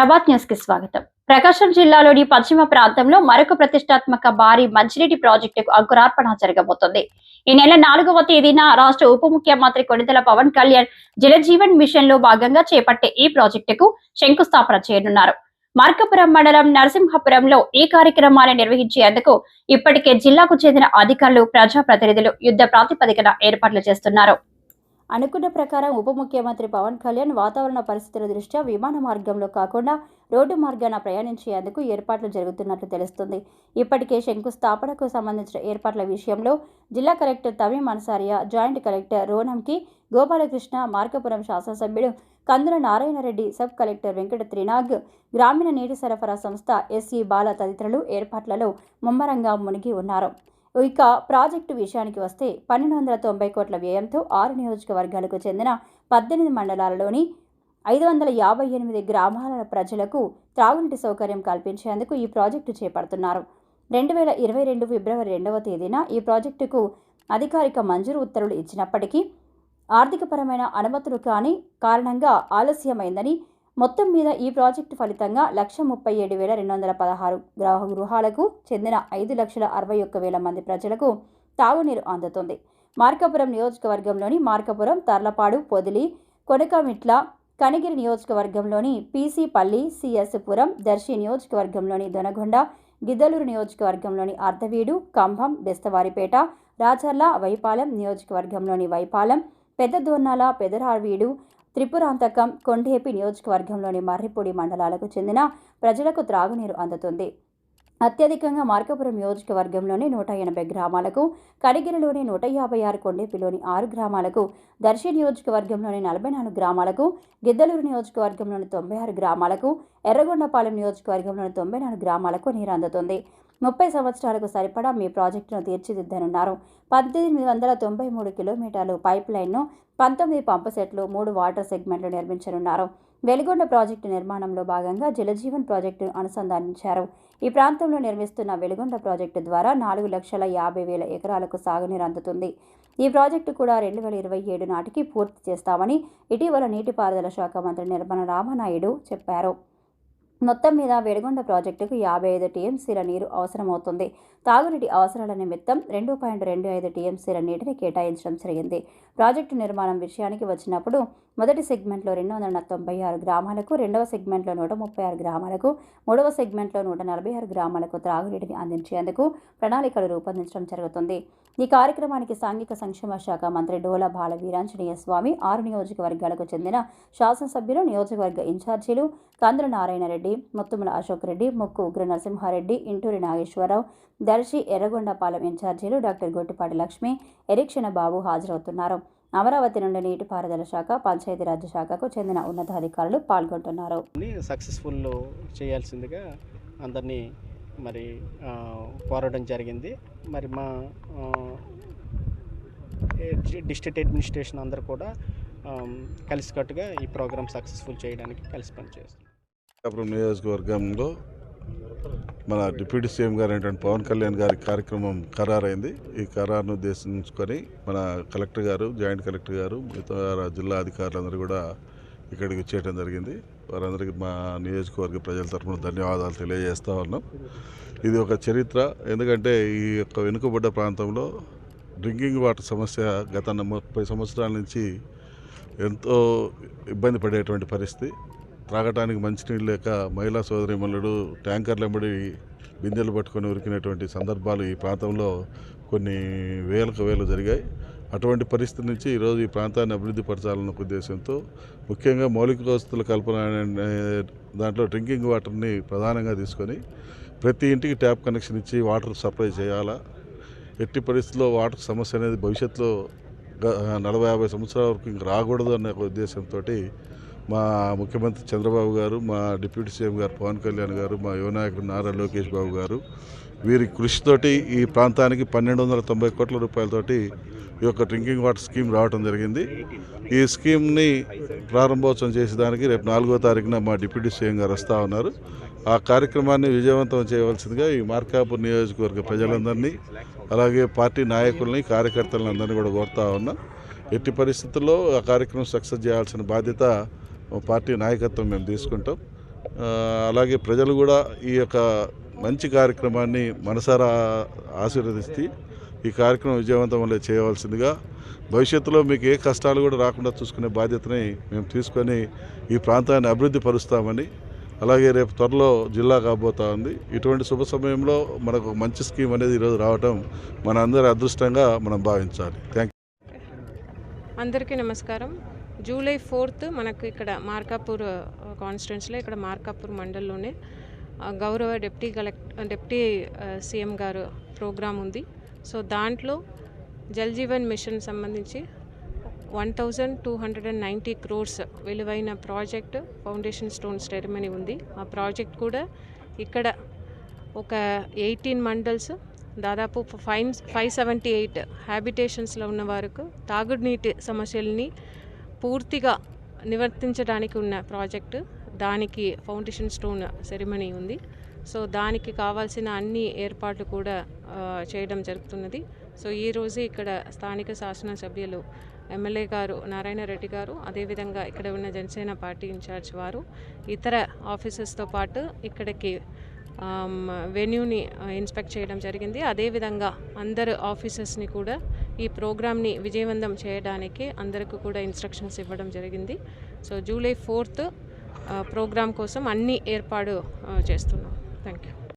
ప్రభాత్ న్యూస్కి స్వాగతం. ప్రకాశం జిల్లాలోని పశ్చిమ ప్రాంతంలో మరొక ప్రతిష్టాత్మక భారీ మంచినీటి ప్రాజెక్టుకు అంకురార్పణ జరగబోతోంది. ఈ నెల నాలుగవ తేదీన రాష్ట్ర ఉప ముఖ్యమంత్రి కొణిదెల పవన్ కళ్యాణ్ జలజీవన్ మిషన్లో భాగంగా చేపట్టే ఈ ప్రాజెక్టుకు శంకుస్థాపన చేయనున్నారు. మార్కపురం మండలం నరసింహపురంలో ఈ కార్యక్రమాన్ని నిర్వహించేందుకు ఇప్పటికే జిల్లాకు చెందిన అధికారులు ప్రజాప్రతినిధులు యుద్ధ ప్రాతిపదికన ఏర్పాట్లు చేస్తున్నారు. అనుకున్న ప్రకారం ఉప ముఖ్యమంత్రి పవన్ కళ్యాణ్ వాతావరణ పరిస్థితుల దృష్ట్యా విమాన మార్గంలో కాకుండా రోడ్డు మార్గాన ప్రయాణించేందుకు ఏర్పాట్లు జరుగుతున్నట్లు తెలుస్తుంది. ఇప్పటికే శంకుస్థాపనకు సంబంధించిన ఏర్పాట్ల విషయంలో జిల్లా collector Tameem Ansariya joint collector Ronanki Gopalakrishna Markapuram శాసనసభ్యుడు కందుల నారాయణరెడ్డి సబ్ కలెక్టర్ వెంకట త్రినాగ్ గ్రామీణ నీటి సరఫరా సంస్థ ఎస్ఈ బాల తదితరులు ఏర్పాట్లలో ముమ్మరంగా మునిగి ఉన్నారు. ఇక ప్రాజెక్టు విషయానికి వస్తే పన్నెండు వందల తొంభై కోట్ల వ్యయంతో ఆరు నియోజకవర్గాలకు చెందిన పద్దెనిమిది మండలాలలోని ఐదు వందల యాభై ఎనిమిది గ్రామాల ప్రజలకు త్రాగునీటి సౌకర్యం కల్పించేందుకు ఈ ప్రాజెక్టు చేపడుతున్నారు. రెండు వేల ఇరవై రెండు ఫిబ్రవరి రెండవ తేదీన ఈ ప్రాజెక్టుకు అధికారిక మంజూరు ఉత్తర్వులు ఇచ్చినప్పటికీ ఆర్థికపరమైన అనుమతులు కాని కారణంగా ఆలస్యమైందని మొత్తం మీద ఈ ప్రాజెక్టు ఫలితంగా లక్ష ముప్పై ఏడు వేల రెండు వందల పదహారు గ్రహ గృహాలకు చెందిన ఐదు లక్షల అరవై ఒక్క వేల మంది ప్రజలకు తాగునీరు అందుతుంది. మార్కాపురం నియోజకవర్గంలోని మార్కాపురం తర్లపాడు పొదిలి కొనకమిట్ల కనిగిరి నియోజకవర్గంలోని పీసీపల్లి సిఎస్పురం దర్శి నియోజకవర్గంలోని దొనగొండ గిద్దలూరు నియోజకవర్గంలోని అర్ధవీడు కంభం బెస్తవారిపేట రాచర్ల వైపాలెం నియోజకవర్గంలోని వైపాలెం పెద్ద దోర్నాల పెదరావీడు త్రిపురాంతకం కొండేపి నియోజకవర్గంలోని మర్రిపూడి మండలాలకు చెందిన ప్రజలకు త్రాగునీరు అందుతుంది. అత్యధికంగా మార్కాపురం నియోజకవర్గంలోని నూట ఎనభై గ్రామాలకు కడిగిరిలోని నూట యాభై ఆరు కొండేపిలోని ఆరు గ్రామాలకు దర్శి నియోజకవర్గంలోని నలభై నాలుగు గ్రామాలకు గిద్దలూరు నియోజకవర్గంలోని తొంభై ఆరు గ్రామాలకు ఎర్రగొండపాలెం నియోజకవర్గంలోని తొంభై నాలుగు గ్రామాలకు నీరు అందుతుంది. ముప్పై సంవత్సరాలకు సరిపడా మీ ప్రాజెక్టును తీర్చిదిద్దనున్నారు. పద్దెనిమిది వందల తొంభై మూడు కిలోమీటర్లు పైప్ లైన్ను పంతొమ్మిది పంపు సెట్లు మూడు వాటర్ సెగ్మెంట్లు నిర్మించనున్నారు. వెలిగొండ ప్రాజెక్టు నిర్మాణంలో భాగంగా జలజీవన్ ప్రాజెక్టును అనుసంధానించారు. ఈ ప్రాంతంలో నిర్మిస్తున్న వెలిగొండ ప్రాజెక్టు ద్వారా నాలుగు లక్షల యాభై వేల ఎకరాలకు సాగునీరు అందుతుంది. ఈ ప్రాజెక్టు కూడా రెండు వేల ఇరవై ఏడు నాటికి పూర్తి చేస్తామని ఇటీవల నీటిపారుదల శాఖ మంత్రి నిర్మల రామనాయుడు చెప్పారు. మొత్తం మీద వేడగొండ ప్రాజెక్టుకు యాభై ఐదు టీఎంసీల నీరు అవసరమవుతుంది. తాగునీటి అవసరాల నిమిత్తం రెండు పాయింట్ రెండు ఐదు టీఎంసీల నీటిని కేటాయించడం జరిగింది. ప్రాజెక్టు నిర్మాణం విషయానికి వచ్చినప్పుడు మొదటి సెగ్మెంట్లో రెండు వందల తొంభై ఆరు గ్రామాలకు రెండవ సెగ్మెంట్లో నూట ముప్పై ఆరు గ్రామాలకు మూడవ సెగ్మెంట్లో నూట నలభై ఆరు గ్రామాలకు త్రాగునీటిని అందించేందుకు ప్రణాళికలు రూపొందించడం జరుగుతుంది. ఈ కార్యక్రమానికి సాంఘిక సంక్షేమ శాఖ మంత్రి డోల బాల వీరాంజనేయ స్వామి ఆరు నియోజకవర్గాలకు చెందిన శాసనసభ్యులు నియోజకవర్గ ఇన్ఛార్జీలు కంద్ర నారాయణరెడ్డి ముత్తుముల అశోక్ రెడ్డి ముక్కు ఉగ్ర నరసింహారెడ్డి ఇంటూరి నాగేశ్వరరావు దర్శి ఎర్రగొండపాలెం ఇన్ఛార్జీలు డాక్టర్ గొట్టిపాటి లక్ష్మి ఎరిక్షణ బాబు హాజరవుతున్నారు. అమరావతి నుండి నీటిపారుదల శాఖ పంచాయతీరాజ్ శాఖకు చెందిన ఉన్నతాధికారులు పాల్గొంటున్నారు. సక్సెస్ఫుల్ చేయాల్సిందిగా అందరినీ మరి కోరడం జరిగింది. మరి మా డిస్ట్రిక్ట్ అడ్మినిస్ట్రేషన్ అందరూ కూడా కలిసికట్టుగా ఈ ప్రోగ్రామ్ సక్సెస్ఫుల్ చేయడానికి కలిసి పనిచేస్తారు అప్పుడు నియోజకవర్గంలో మన డిప్యూటీ సీఎం గారు అయినటువంటి పవన్ కళ్యాణ్ గారి కార్యక్రమం ఖరారైంది. ఈ ఖరారును ఉద్దేశించుకొని మన కలెక్టర్ గారు జాయింట్ కలెక్టర్ గారు మిగతా జిల్లా అధికారులందరూ కూడా ఇక్కడికి వచ్చేయడం జరిగింది. వారందరికీ మా నియోజకవర్గ ప్రజల తరఫున ధన్యవాదాలు తెలియజేస్తా ఉన్నాం. ఇది ఒక చరిత్ర. ఎందుకంటే ఈ యొక్క వెనుకబడ్డ ప్రాంతంలో డ్రింకింగ్ వాటర్ సమస్య గత ముప్పై సంవత్సరాల నుంచి ఎంతో ఇబ్బంది పడేటువంటి పరిస్థితి. త్రాగటానికి మంచినీళ్ళు లేక మహిళా సోదరిమణులు ట్యాంకర్లెంబడి బిందెలు పట్టుకొని ఉరికినటువంటి సందర్భాలు ఈ ప్రాంతంలో కొన్ని వేలకు వేలు జరిగాయి. అటువంటి పరిస్థితి నుంచి ఈరోజు ఈ ప్రాంతాన్ని అభివృద్ధి పరచాలన్న ఉద్దేశంతో ముఖ్యంగా మౌలిక వసతుల కల్పన దాంట్లో డ్రింకింగ్ వాటర్ని ప్రధానంగా తీసుకొని ప్రతి ఇంటికి ట్యాప్ కనెక్షన్ ఇచ్చి వాటర్ సప్లై చేయాలా? ఎట్టి పరిస్థితుల్లో వాటర్ సమస్య అనేది భవిష్యత్తులో నలభై యాభై సంవత్సరాల వరకు ఇంక రాకూడదు అనే ఉద్దేశంతో మా ముఖ్యమంత్రి చంద్రబాబు గారు మా డిప్యూటీ సీఎం గారు పవన్ కళ్యాణ్ గారు మా యువనాయకుడు నారా లోకేష్ బాబు గారు వీరి కృషితోటి ఈ ప్రాంతానికి పన్నెండు వందల తొంభై కోట్ల రూపాయలతోటి ఈ యొక్క డ్రింకింగ్ వాటర్ స్కీమ్ రావడం జరిగింది. ఈ స్కీమ్ని ప్రారంభోత్సవం చేసేదానికి రేపు నాలుగో తారీఖున మా డిప్యూటీ సీఎం గారు వస్తూ ఉన్నారు. ఆ కార్యక్రమాన్ని విజయవంతం చేయవలసిందిగా ఈ మార్కాపూర్ నియోజకవర్గ ప్రజలందరినీ అలాగే పార్టీ నాయకుల్ని కార్యకర్తలందరినీ కూడా కోరుతా ఉన్నా. ఎట్టి పరిస్థితుల్లో ఆ కార్యక్రమం సక్సెస్ చేయాల్సిన బాధ్యత పార్టీ నాయకత్వం మేము తీసుకుంటాం. అలాగే ప్రజలు కూడా ఈ యొక్క మంచి కార్యక్రమాన్ని మనసారా ఆశీర్వదిస్తే ఈ కార్యక్రమం విజయవంతం వల్ల చేయవలసిందిగా భవిష్యత్తులో మీకు ఏ కష్టాలు కూడా రాకుండా చూసుకునే బాధ్యతని మేము తీసుకొని ఈ ప్రాంతాన్ని అభివృద్ధి పరుస్తామని అలాగే రేపు త్వరలో జిల్లా కాబోతా ఉంది. ఇటువంటి శుభ సమయంలో మనకు మంచి స్కీమ్ అనేది ఈరోజు రావటం మన అందరి అదృష్టంగా మనం భావించాలి. థ్యాంక్ అందరికీ నమస్కారం. జూలై ఫోర్త్ మనకు ఇక్కడ మార్కాపూర్ కాన్స్టిట్యున్సీలో ఇక్కడ మార్కాపూర్ మండల్లోనే గౌరవ డిప్టీ కలెక్ట్ డిప్టీ సీఎం గారు ప్రోగ్రాం ఉంది. సో దాంట్లో జల్ జీవన్ మిషన్ సంబంధించి one thousand two hundred and ninety crores విలువైన ప్రాజెక్ట్ ఫౌండేషన్ స్టోన్ సెరమనీ ఉంది. ఆ ప్రాజెక్ట్ కూడా ఇక్కడ ఒక ఎయిటీన్ మండల్స్ దాదాపు ఫైవ్ ఫైవ్ సెవెంటీ ఎయిట్ హ్యాబిటేషన్స్లో ఉన్న వారికి తాగునీటి సమస్యల్ని పూర్తిగా నివర్తించడానికి ఉన్న ప్రాజెక్టు దానికి ఫౌండేషన్ స్టోన్ సెరిమనీ ఉంది. సో దానికి కావాల్సిన అన్ని ఏర్పాట్లు కూడా చేయడం జరుగుతున్నది. సో ఈ ఇక్కడ స్థానిక శాసనసభ్యులు ఎమ్మెల్యే గారు నారాయణ రెడ్డి గారు అదేవిధంగా ఇక్కడ ఉన్న జనసేన పార్టీ ఇన్ఛార్జ్ వారు ఇతర ఆఫీసర్స్తో పాటు ఇక్కడికి వెన్యూని ఇన్స్పెక్ట్ చేయడం జరిగింది. అదేవిధంగా అందరు ఆఫీసర్స్ని కూడా ఈ ప్రోగ్రామ్ని విజయవంతం చేయడానికి అందరికీ కూడా ఇన్స్ట్రక్షన్స్ ఇవ్వడం జరిగింది. సో జూలై ఫోర్త్ ప్రోగ్రామ్ కోసం అన్ని ఏర్పాటు చేస్తున్నాం. Thank you